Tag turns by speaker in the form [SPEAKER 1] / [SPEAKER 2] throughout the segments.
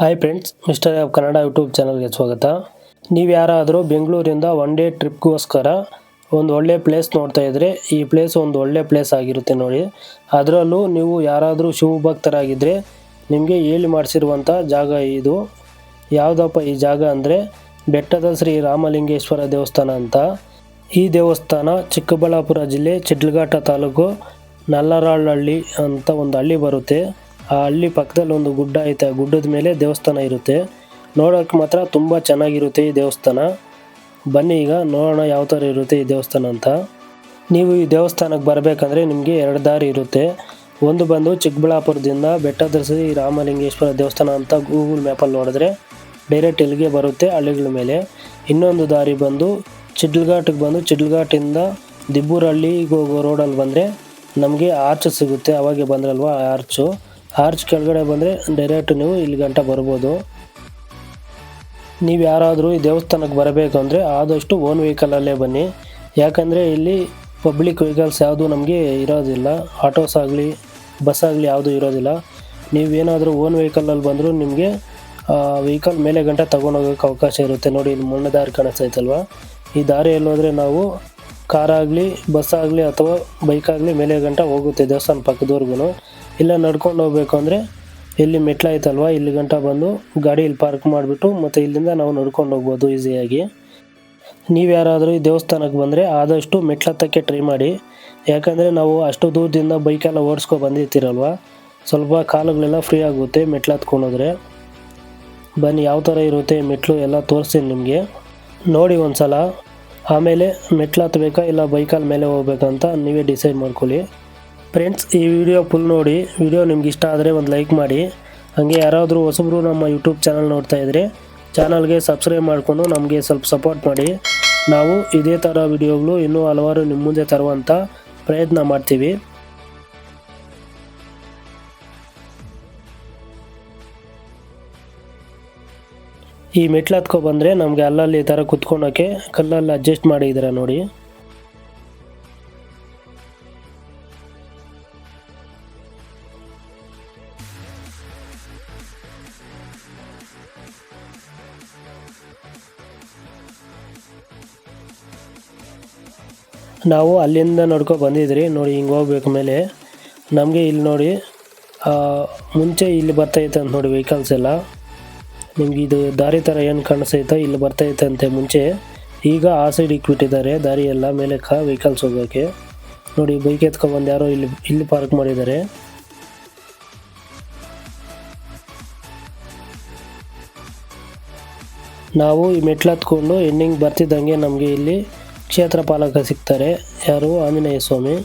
[SPEAKER 1] Hi friends mister of Kannada YouTube ಚಾನಲ್ಗೆ ಸ್ವಾಗತ. ನೀವು ಯಾರಾದರೂ ಬೆಂಗಳೂರಿಂದ ಒನ್ ಡೇ ಟ್ರಿಪ್ಗೋಸ್ಕರ ಒಂದು ಒಳ್ಳೆ ಪ್ಲೇಸ್ ನೋಡ್ತಾ ಇದ್ದರೆ ಈ ಪ್ಲೇಸ್ ಒಂದು ಒಳ್ಳೆ ಪ್ಲೇಸ್ ಆಗಿರುತ್ತೆ ನೋಡಿ. ಅದರಲ್ಲೂ ನೀವು ಯಾರಾದರೂ ಶಿವಭಕ್ತರಾಗಿದ್ದರೆ ನಿಮಗೆ ಹೇಳಿ ಮಾಡಿಸಿರುವಂಥ ಜಾಗ ಇದು. ಯಾವುದಪ್ಪ ಈ ಜಾಗ ಅಂದರೆ ಬೆಟ್ಟದ ಶ್ರೀ ರಾಮಲಿಂಗೇಶ್ವರ ದೇವಸ್ಥಾನ ಅಂತ. ಈ ದೇವಸ್ಥಾನ ಚಿಕ್ಕಬಳ್ಳಾಪುರ ಜಿಲ್ಲೆ ಚಿಡ್ಲಘಾಟ ತಾಲೂಕು ನಲ್ಲರಾಳಹಳ್ಳಿ ಅಂತ ಒಂದು ಹಳ್ಳಿ ಬರುತ್ತೆ. ಹಳ್ಳಿ ಪಕ್ಕದಲ್ಲಿ ಒಂದು ಗುಡ್ಡ ಐತೆ. ಆ ಗುಡ್ಡದ ಮೇಲೆ ದೇವಸ್ಥಾನ ಇರುತ್ತೆ. ನೋಡೋಕೆ ಮಾತ್ರ ತುಂಬ ಚೆನ್ನಾಗಿರುತ್ತೆ ಈ ದೇವಸ್ಥಾನ. ಬನ್ನಿ ಈಗ, ನೋಡೋಣ ಯಾವ ಥರ ಇರುತ್ತೆ ಈ ದೇವಸ್ಥಾನ ಅಂತ. ನೀವು ಈ ದೇವಸ್ಥಾನಕ್ಕೆ ಬರಬೇಕಂದ್ರೆ ನಿಮಗೆ ಎರಡು ದಾರಿ ಇರುತ್ತೆ. ಒಂದು ಬಂದು ಚಿಕ್ಕಬಳ್ಳಾಪುರದಿಂದ ಬೆಟ್ಟದ ಶ್ರೀ ರಾಮಲಿಂಗೇಶ್ವರ ದೇವಸ್ಥಾನ ಅಂತ ಗೂಗಲ್ ಮ್ಯಾಪಲ್ಲಿ ನೋಡಿದ್ರೆ ಡೈರೆಕ್ಟ್ ಇಲ್ಲಿಗೆ ಬರುತ್ತೆ ಹಳ್ಳಿಗಳ ಮೇಲೆ. ಇನ್ನೊಂದು ದಾರಿ ಬಂದು ಚಿಡ್ಲ್ಘಾಟಿಗೆ ಬಂದು ಚಿಡ್ಲ್ಘಾಟಿಂದ ದಿಬ್ಬೂರಹಳ್ಳಿಗೆ ಹೋಗೋ ರೋಡಲ್ಲಿ ಬಂದರೆ ನಮಗೆ ಆರ್ಚ್ ಸಿಗುತ್ತೆ. ಅವಾಗೆ ಬಂದ್ರಲ್ವ ಆರ್ಚು ಆರ್ಚ್ ಕೆಳಗಡೆ ಬಂದರೆ ಡೈರೆಕ್ಟ್ ನೀವು ಇಲ್ಲಿ ಗಂಟ ಬರ್ಬೋದು. ನೀವು ಯಾರಾದರೂ ಈ ದೇವಸ್ಥಾನಕ್ಕೆ ಬರಬೇಕು ಅಂದರೆ ಆದಷ್ಟು ಓನ್ ವೆಹಿಕಲಲ್ಲೇ ಬನ್ನಿ. ಯಾಕಂದರೆ ಇಲ್ಲಿ ಪಬ್ಲಿಕ್ ವೆಹಿಕಲ್ಸ್ ಯಾವುದು ನಮಗೆ ಇರೋದಿಲ್ಲ. ಆಟೋಸ್ ಆಗಲಿ ಬಸ್ ಆಗಲಿ ಯಾವುದೂ ಇರೋದಿಲ್ಲ. ನೀವೇನಾದರೂ ಓನ್ ವೆಹಿಕಲಲ್ಲಿ ಬಂದರೂ ನಿಮಗೆ ವೆಹಿಕಲ್ ಮೇಲೆ ಗಂಟ ತೊಗೊಂಡೋಗೋಕ್ಕೆ ಅವಕಾಶ ಇರುತ್ತೆ. ನೋಡಿ, ಇಲ್ಲಿ ಮಣ್ಣು ದಾರಿ ಕಾಣಿಸ್ತೈತಲ್ವ? ಈ ದಾರಿಯಲ್ಲಿ ಹೋದರೆ ನಾವು ಕಾರಾಗಲಿ ಬಸ್ ಆಗಲಿ ಅಥವಾ ಬೈಕ್ ಆಗಲಿ ಮೇಲೆ ಗಂಟ ಹೋಗುತ್ತೆ ದೇವಸ್ಥಾನ ಪಕ್ಕದವ್ರಿಗೂ ಇಲ್ಲ ನಡ್ಕೊಂಡು ಹೋಗ್ಬೇಕು ಅಂದರೆ ಇಲ್ಲಿ ಮೆಟ್ಲಾಯ್ತಲ್ವ ಇಲ್ಲಿ ಗಂಟ ಬಂದು ಗಾಡಿ ಇಲ್ಲಿ ಪಾರ್ಕ್ ಮಾಡಿಬಿಟ್ಟು ಮತ್ತು ಇಲ್ಲಿಂದ ನಾವು ನಡ್ಕೊಂಡು ಹೋಗ್ಬೋದು ಈಸಿಯಾಗಿ ನೀವು ಯಾರಾದರೂ ಈ ದೇವಸ್ಥಾನಕ್ಕೆ ಬಂದರೆ ಆದಷ್ಟು ಮೆಟ್ಲತ್ತಕ್ಕೆ ಟ್ರೈ ಮಾಡಿ. ಯಾಕಂದರೆ ನಾವು ಅಷ್ಟು ದೂರದಿಂದ ಬೈಕೆಲ್ಲ ಓಡಿಸ್ಕೊ ಬಂದಿರ್ತೀರಲ್ವ, ಸ್ವಲ್ಪ ಕಾಲುಗಳೆಲ್ಲ ಫ್ರೀ ಆಗುತ್ತೆ ಮೆಟ್ಲು ಹತ್ಕೊಂಡೋದ್ರೆ ಬನ್ನಿ, ಯಾವ ಥರ ಇರುತ್ತೆ ಮೆಟ್ಲು ಎಲ್ಲ ತೋರಿಸ್ತೀನಿ ನಿಮಗೆ. ನೋಡಿ ಒಂದು ಸಲ ಆಮೇಲೆ ಮೆಟ್ಲು ಹತ್ತಬೇಕಾ ಇಲ್ಲ ಬೈಕಲ್ಲಿ ಮೇಲೆ ಹೋಗ್ಬೇಕಂತ ನೀವೇ ಡಿಸೈಡ್ ಮಾಡ್ಕೊಳ್ಳಿ. ಫ್ರೆಂಡ್ಸ್ ಈ ವಿಡಿಯೋ ಫುಲ್ ನೋಡಿ ವಿಡಿಯೋ ನಿಮ್ಗೆ ಇಷ್ಟ ಆದರೆ ಒಂದು ಲೈಕ್ ಮಾಡಿ. ಹಾಗೆ ಯಾರಾದರೂ ಹೊಸಬ್ರು ನಮ್ಮ ಯೂಟ್ಯೂಬ್ ಚಾನಲ್ ನೋಡ್ತಾ ಇದ್ದರೆ ಚಾನಲ್ಗೆ ಸಬ್ಸ್ಕ್ರೈಬ್ ಮಾಡಿಕೊಂಡು ನಮಗೆ ಸ್ವಲ್ಪ ಸಪೋರ್ಟ್ ಮಾಡಿ. ನಾವು ಇದೇ ಥರ ವಿಡಿಯೋಗಳು ಇನ್ನೂ ಹಲವಾರು ನಿಮ್ಮ ಮುಂದೆ ತರುವಂಥ ಪ್ರಯತ್ನ ಮಾಡ್ತೀವಿ. ಈ ಮೆಟ್ಲು ಹತ್ಕೊ ಬಂದರೆ ನಮಗೆ ಅಲ್ಲಲ್ಲಿ ಈ ಥರ ಕುತ್ಕೊಳೋಕ್ಕೆ ಕಲ್ಲಲ್ಲಿ ಅಡ್ಜಸ್ಟ್ ಮಾಡಿದ್ದೀರ ನೋಡಿ. ನಾವು ಅಲ್ಲಿಂದ ನೋಡ್ಕೊ ಬಂದಿದ್ರಿ, ನೋಡಿ ಹಿಂಗೆ ಹೋಗ್ಬೇಕು ಮೇಲೆ. ನಮಗೆ ಇಲ್ಲಿ ನೋಡಿ ಮುಂಚೆ ಇಲ್ಲಿ ಬರ್ತಾಯಿತ್ತು ಅಂತ ನೋಡಿ ವೆಹಿಕಲ್ಸ್ ಎಲ್ಲ. ನಿಮ್ಗೆ ಇದು ದಾರಿ ಥರ ಏನು ಕಾಣಿಸೈತೋ ಇಲ್ಲಿ ಬರ್ತೈತೆ ಅಂತೆ ಮುಂಚೆ. ಈಗ ಆ ಸೈಡ್ ಇಕ್ಬಿಟ್ಟಿದ್ದಾರೆ ದಾರಿ ಎಲ್ಲ ಮೇಲೆ ಕ ವೆಹಿಕಲ್ಸ್ ಹೋಗೋಕ್ಕೆ ನೋಡಿ, ಬೈಕ್ ಎತ್ಕೊಬಂದು ಯಾರೋ ಇಲ್ಲಿ ಇಲ್ಲಿ ಪಾರ್ಕ್ ಮಾಡಿದ್ದಾರೆ. ನಾವು ಈ ಮೆಟ್ಲು ಎಂಡಿಂಗ್ ಬರ್ತಿದ್ದಂಗೆ ನಮಗೆ ಇಲ್ಲಿ ಕ್ಷೇತ್ರ ಪಾಲಕ ಸಿಗ್ತಾರೆ, ಯಾರು ಆಂಜನೇಯ ಸ್ವಾಮಿ.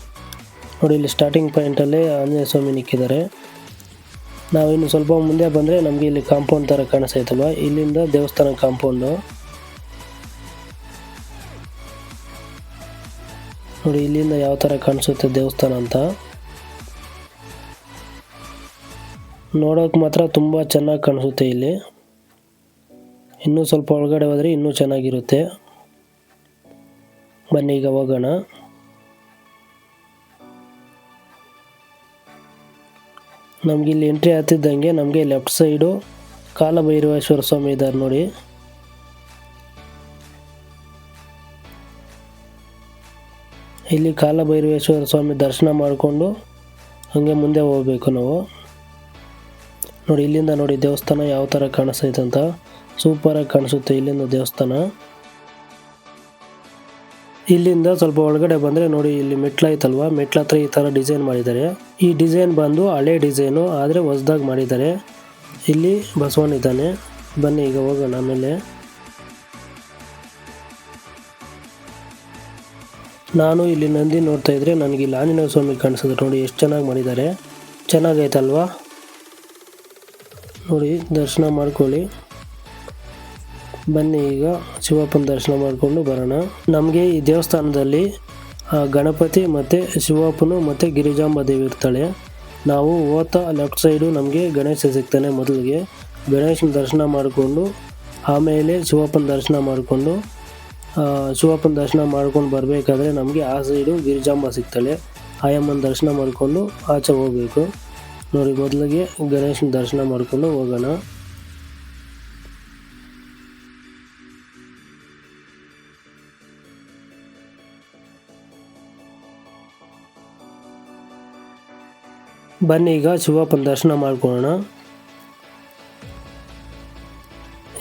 [SPEAKER 1] ನೋಡಿ, ಇಲ್ಲಿ ಸ್ಟಾರ್ಟಿಂಗ್ ಪಾಯಿಂಟಲ್ಲೇ ಆಂಜನೇಯ ಸ್ವಾಮಿ ನಿಕ್ಕಿದ್ದಾರೆ. ನಾವಿನ್ನು ಸ್ವಲ್ಪ ಮುಂದೆ ಬಂದರೆ ನಮಗೆ ಇಲ್ಲಿ ಕಾಂಪೌಂಡ್ ಥರ ಕಾಣಿಸ್ತೈತಲ್ವ? ಇಲ್ಲಿಂದ ದೇವಸ್ಥಾನ ಕಾಂಪೌಂಡು. ನೋಡಿ, ಇಲ್ಲಿಂದ ಯಾವ ಥರ ಕಾಣಿಸುತ್ತೆ ದೇವಸ್ಥಾನ ಅಂತ. ನೋಡೋಕೆ ಮಾತ್ರ ತುಂಬ ಚೆನ್ನಾಗಿ ಕಾಣಿಸುತ್ತೆ ಇಲ್ಲಿ. ಇನ್ನೂ ಸ್ವಲ್ಪ ಒಳಗಡೆ ಹೋದರೆ ಇನ್ನೂ ಚೆನ್ನಾಗಿರುತ್ತೆ. ಬನ್ನಿ ಈಗ ಹೋಗೋಣ. ನಮ್ಗೆ ಇಲ್ಲಿ ಎಂಟ್ರಿ ಆಗ್ತಿದ್ದಂಗೆ ನಮಗೆ ಲೆಫ್ಟ್ ಸೈಡು ಕಾಲಭೈರವೇಶ್ವರ ಸ್ವಾಮಿ ಇದ್ದಾರೆ ನೋಡಿ. ಇಲ್ಲಿ ಕಾಲಭೈರವೇಶ್ವರ ಸ್ವಾಮಿ ದರ್ಶನ ಮಾಡಿಕೊಂಡು ಹಾಗೆ ಮುಂದೆ ಹೋಗಬೇಕು ನಾವು. ನೋಡಿ ಇಲ್ಲಿಂದ ನೋಡಿ ದೇವಸ್ಥಾನ ಯಾವ ಥರ ಕಾಣಿಸ್ತೈತೆ ಅಂತ. ಸೂಪರಾಗಿ ಕಾಣಿಸುತ್ತೆ ಇಲ್ಲಿಂದ ದೇವಸ್ಥಾನ. ಇಲ್ಲಿಂದ ಸ್ವಲ್ಪ ಒಳಗಡೆ ಬಂದರೆ ನೋಡಿ, ಇಲ್ಲಿ ಮೆಟ್ಲು ಐತಲ್ವ ಮೆಟ್ಲ ಹತ್ರ ಈ ಥರ ಡಿಸೈನ್ ಮಾಡಿದ್ದಾರೆ. ಈ ಡಿಸೈನ್ ಬಂದು ಹಳೆ ಡಿಸೈನು ಆದರೆ ಹೊಸ್ದಾಗಿ ಮಾಡಿದ್ದಾರೆ. ಇಲ್ಲಿ ಬಸವಣ್ಣ ಇದ್ದಾನೆ. ಬನ್ನಿ, ಈಗ ಹೋಗೋಣ ಆಮೇಲೆ. ನಾನು ಇಲ್ಲಿ ನಂದಿ ನೋಡ್ತಾ ಇದ್ರೆ ನನಗೆ ಇಲ್ಲಿ ಆಂಜನೇಯ ಸ್ವಾಮಿ ಕಾಣಿಸಿದ್ರು ನೋಡಿ, ಎಷ್ಟು ಚೆನ್ನಾಗಿ ಮಾಡಿದ್ದಾರೆ. ಚೆನ್ನಾಗೈತಲ್ವಾ? ನೋಡಿ, ದರ್ಶನ ಮಾಡ್ಕೊಳ್ಳಿ. ಬನ್ನಿ ಈಗ ಶಿವಪ್ಪನ ದರ್ಶನ ಮಾಡಿಕೊಂಡು ಬರೋಣ. ನಮಗೆ ಈ ದೇವಸ್ಥಾನದಲ್ಲಿ ಗಣಪತಿ ಮತ್ತು ಶಿವಪ್ಪನು ಮತ್ತು ಗಿರಿಜಾಂಬ ದೇವಿ ಇರ್ತಾಳೆ. ನಾವು ಓತ ಲೆಫ್ಟ್ ಸೈಡು ನಮಗೆ ಗಣೇಶ ಸಿಗ್ತಾನೆ ಮೊದಲಿಗೆ. ಗಣೇಶನ ದರ್ಶನ ಮಾಡಿಕೊಂಡು, ಆಮೇಲೆ ಶಿವಪ್ಪನ ದರ್ಶನ ಮಾಡಿಕೊಂಡು ಶಿವಪ್ಪನ ದರ್ಶನ ಮಾಡ್ಕೊಂಡು ಬರಬೇಕಾದ್ರೆ ನಮಗೆ ಆ ಸೈಡು ಗಿರಿಜಾಂಬ ಸಿಗ್ತಾಳೆ. ಆಯಮ್ಮನ ದರ್ಶನ ಮಾಡಿಕೊಂಡು ಆಚೆ ಹೋಗಬೇಕು. ನೋಡಿ, ಮೊದಲಿಗೆ ಗಣೇಶನ ದರ್ಶನ ಮಾಡಿಕೊಂಡು ಹೋಗೋಣ. ಬನ್ನಿ ಈಗ ಶಿವಪ್ಪನ ದರ್ಶನ ಮಾಡ್ಕೊಳ್ಳೋಣ.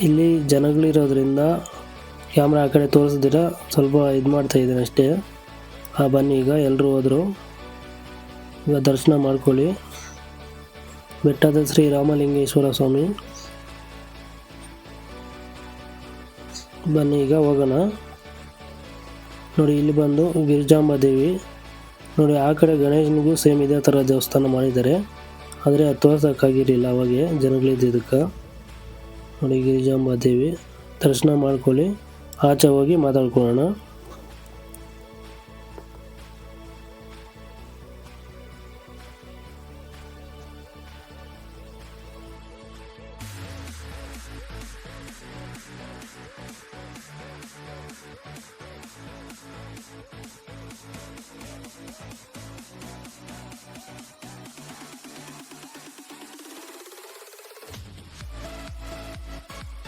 [SPEAKER 1] ಇಲ್ಲಿ ಜನಗಳಿರೋದ್ರಿಂದ ಕ್ಯಾಮ್ರಾ ಆ ಕಡೆ ತೋರಿಸಿದ್ರೆ, ಸ್ವಲ್ಪ ಇದು ಮಾಡ್ತಾ ಇದ್ದೀನಿ ಅಷ್ಟೇ. ಆ, ಬನ್ನಿ ಈಗ ಎಲ್ಲರೂ ಹೋದರು. ಈಗ ದರ್ಶನ ಮಾಡ್ಕೊಳ್ಳಿ. ಬೆಟ್ಟದ ಶ್ರೀ ರಾಮಲಿಂಗೇಶ್ವರ ಸ್ವಾಮಿ. ಬನ್ನಿ ಈಗ ಹೋಗೋಣ. ನೋಡಿ, ಇಲ್ಲಿ ಬಂದು ಗಿರಿಜಾಂಬ ದೇವಿ. ನೋಡಿ, ಆ ಕಡೆ ಗಣೇಶನಿಗೂ ಸೇಮ್ ಇದೇ ಥರ ದೇವಸ್ಥಾನ ಮಾಡಿದ್ದಾರೆ. ಆದರೆ ಅದು ತೋರ್ಸೋಕ್ಕಾಗಿರಲಿಲ್ಲ, ಅವಾಗೆ ಜನಗಳಿದ್ದಕ್ಕೆ ನೋಡಿ, ಗಿರಿಜಾಂಬಾ ದೇವಿ, ದರ್ಶನ ಮಾಡ್ಕೊಳ್ಳಿ. ಆಚೆ ಹೋಗಿ ಮಾತಾಡ್ಕೊಳ್ಳೋಣ.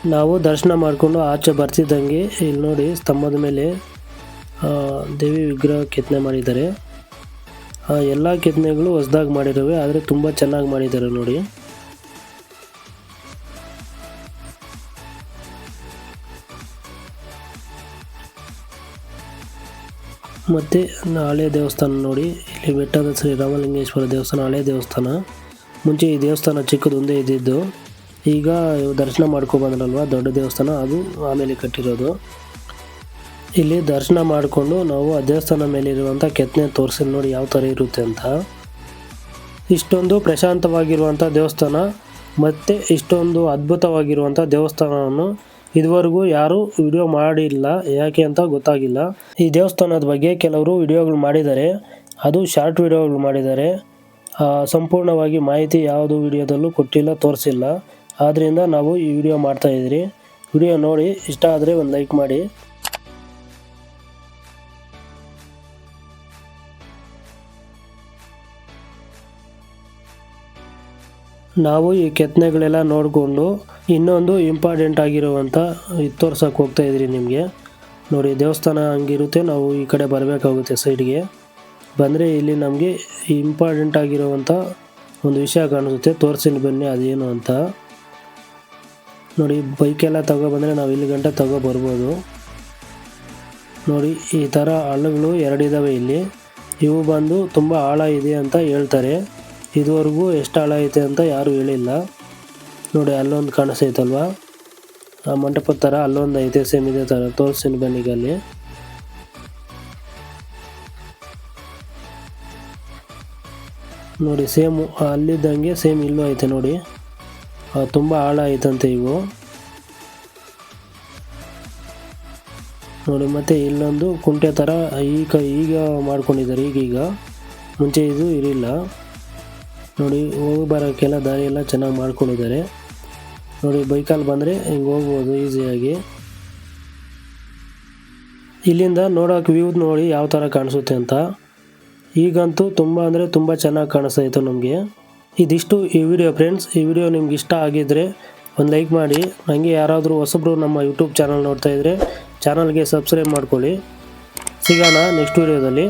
[SPEAKER 1] ನಾವು ದರ್ಶನ ಮಾಡಿಕೊಂಡು ಆಚೆ ಬರ್ತಿದ್ದಂಗೆ ಇಲ್ಲಿ ನೋಡಿ ಸ್ತಂಭದ ಮೇಲೆ ದೇವಿ ವಿಗ್ರಹ ಕೆತ್ತನೆ ಮಾಡಿದ್ದಾರೆ. ಎಲ್ಲ ಕೆತ್ತನೆಗಳು ಹೊಸದಾಗಿ ಮಾಡಿರೋವೆ ಆದರೆ ತುಂಬ ಚೆನ್ನಾಗಿ ಮಾಡಿದ್ದಾರೆ ನೋಡಿ. ಮತ್ತು ಹಳೆ ದೇವಸ್ಥಾನ ನೋಡಿ, ಇಲ್ಲಿ ಬೆಟ್ಟದ ಶ್ರೀ ರಾಮಲಿಂಗೇಶ್ವರ ದೇವಸ್ಥಾನ, ಹಳೆ ದೇವಸ್ಥಾನ. ಮುಂಚೆ ಈ ದೇವಸ್ಥಾನ ಚಿಕ್ಕದೊಂದೇ ಇದ್ದಿದ್ದು. ಈಗ ದರ್ಶನ ಮಾಡ್ಕೊಬಂದ್ರಲ್ವ ದೊಡ್ಡ ದೇವಸ್ಥಾನ, ಅದು ಆಮೇಲೆ ಕಟ್ಟಿರೋದು. ಇಲ್ಲಿ ದರ್ಶನ ಮಾಡಿಕೊಂಡು ನಾವು ಆ ದೇವಸ್ಥಾನ ಮೇಲೆ ಇರುವಂಥ ಕೆತ್ತನೆ ತೋರಿಸಿ ನೋಡಿ ಯಾವ ಥರ ಇರುತ್ತೆ ಅಂತ. ಇಷ್ಟೊಂದು ಪ್ರಶಾಂತವಾಗಿರುವಂಥ ದೇವಸ್ಥಾನ, ಮತ್ತು ಇಷ್ಟೊಂದು ಅದ್ಭುತವಾಗಿರುವಂಥ ದೇವಸ್ಥಾನವನ್ನು ಇದುವರೆಗೂ ಯಾರೂ ವಿಡಿಯೋ ಮಾಡಿಲ್ಲ. ಯಾಕೆ ಅಂತ ಗೊತ್ತಾಗಿಲ್ಲ. ಈ ದೇವಸ್ಥಾನದ ಬಗ್ಗೆ ಕೆಲವರು ವಿಡಿಯೋಗಳು ಮಾಡಿದ್ದಾರೆ. ಅದು ಶಾರ್ಟ್ ವಿಡಿಯೋಗಳು ಮಾಡಿದ್ದಾರೆ. ಸಂಪೂರ್ಣವಾಗಿ ಮಾಹಿತಿ ಯಾವುದು ವಿಡಿಯೋದಲ್ಲೂ ಕೊಟ್ಟಿಲ್ಲ, ತೋರಿಸಿಲ್ಲ. ಆದ್ದರಿಂದ ನಾವು ಈ ವಿಡಿಯೋ ಮಾಡ್ತಾ ಇದ್ದೀರಿ ವಿಡಿಯೋ ನೋಡಿ, ಇಷ್ಟ ಆದರೆ ಒಂದು ಲೈಕ್ ಮಾಡಿ. ನಾವು ಈ ಕೆತ್ತನೆಗಳೆಲ್ಲ ನೋಡಿಕೊಂಡು ಇನ್ನೊಂದು ಇಂಪಾರ್ಟೆಂಟ್ ಆಗಿರುವಂಥ ಇದು ತೋರ್ಸೋಕೆ ಹೋಗ್ತಾ ಇದ್ರಿ ನಿಮಗೆ. ನೋಡಿ, ದೇವಸ್ಥಾನ ಹಂಗಿರುತ್ತೆ, ನಾವು ಈ ಕಡೆ ಬರಬೇಕಾಗುತ್ತೆ ಸೈಡ್ಗೆ ಬಂದರೆ ಇಲ್ಲಿ ನಮಗೆ ಇಂಪಾರ್ಟೆಂಟ್ ಆಗಿರುವಂಥ ಒಂದು ವಿಷಯ ಕಾಣಿಸುತ್ತೆ ತೋರಿಸಿನ ಬನ್ನಿ ಅದೇನು ಅಂತ. ನೋಡಿ ಬೈಕೆಲ್ಲ ತಗೊಬಂದರೆ ನಾವು ಇಲ್ಲಿ ಗಂಟೆ ತಗೋ ಬರ್ಬೋದು. ನೋಡಿ, ಈ ಥರ ಹಳ್ಳಗಳು ಎರಡಿದ್ದಾವೆ ಇಲ್ಲಿ. ಇವು ಬಂದು ತುಂಬ ಆಳ ಇದೆ ಅಂತ ಹೇಳ್ತಾರೆ. ಇದುವರೆಗೂ ಎಷ್ಟು ಆಳ ಐತೆ ಅಂತ ಯಾರೂ ಹೇಳಿಲ್ಲ. ನೋಡಿ, ಅಲ್ಲೊಂದು ಕಾಣಿಸ್ತೈತಲ್ವಾ ಆ ಮಂಟಪದ ಥರ ಅಲ್ಲೊಂದು ಐತೆ ಸೇಮ್ ಇದೆ ಥರ ತೋರಿಸ್ತೀನಿ ಬನ್ನಿಗಲ್ಲಿ ನೋಡಿ ಸೇಮು ಅಲ್ಲಿದ್ದಂಗೆ ಸೇಮ್ ಇಲ್ಲೂ ಐತೆ ನೋಡಿ. ತುಂಬ ಆಳ ಐತಂತೆ ಇವು. ನೋಡಿ, ಮತ್ತೆ ಇಲ್ಲೊಂದು ಕುಂಟೆ ಥರ ಈಗ ಈಗ ಮಾಡ್ಕೊಂಡಿದ್ದಾರೆ. ಈಗೀಗ ಮುಂಚೆ ಇದು ಇರಲಿಲ್ಲ. ನೋಡಿ, ಹೋಗಿ ಬರೋಕ್ಕೆಲ್ಲ ದಾರಿ ಎಲ್ಲ ಚೆನ್ನಾಗಿ ಮಾಡ್ಕೊಂಡಿದ್ದಾರೆ. ನೋಡಿ ಬೈಕಲ್ಲಿ ಬಂದರೆ ಹಿಂಗೆ ಹೋಗ್ಬೋದು ಈಸಿಯಾಗಿ ಇಲ್ಲಿಂದ ನೋಡೋಕೆ ವ್ಯೂ ನೋಡಿ ಯಾವ ಥರ ಕಾಣಿಸುತ್ತೆ ಅಂತ. ಈಗಂತೂ ತುಂಬ ಅಂದರೆ ತುಂಬ ಚೆನ್ನಾಗಿ ಕಾಣಿಸ್ತಾ ಇತ್ತು ನಮಗೆ. ಇದಿಷ್ಟು ಈ ವಿಡಿಯೋ ಫ್ರೆಂಡ್ಸ್ ಈ ವಿಡಿಯೋ ನಿಮ್ಗೆ ಇಷ್ಟ ಆಗಿದ್ದರೆ ಒಂದು ಲೈಕ್ ಮಾಡಿ. ನನಗೆ ಯಾರಾದರೂ ಹೊಸಬ್ರು ನಮ್ಮ ಯೂಟ್ಯೂಬ್ ಚಾನಲ್ ನೋಡ್ತಾ ಇದ್ದರೆ ಚಾನಲ್ಗೆ ಸಬ್ಸ್ಕ್ರೈಬ್ ಮಾಡ್ಕೊಳ್ಳಿ. ಸಿಗೋಣ ನೆಕ್ಸ್ಟ್ ವಿಡಿಯೋದಲ್ಲಿ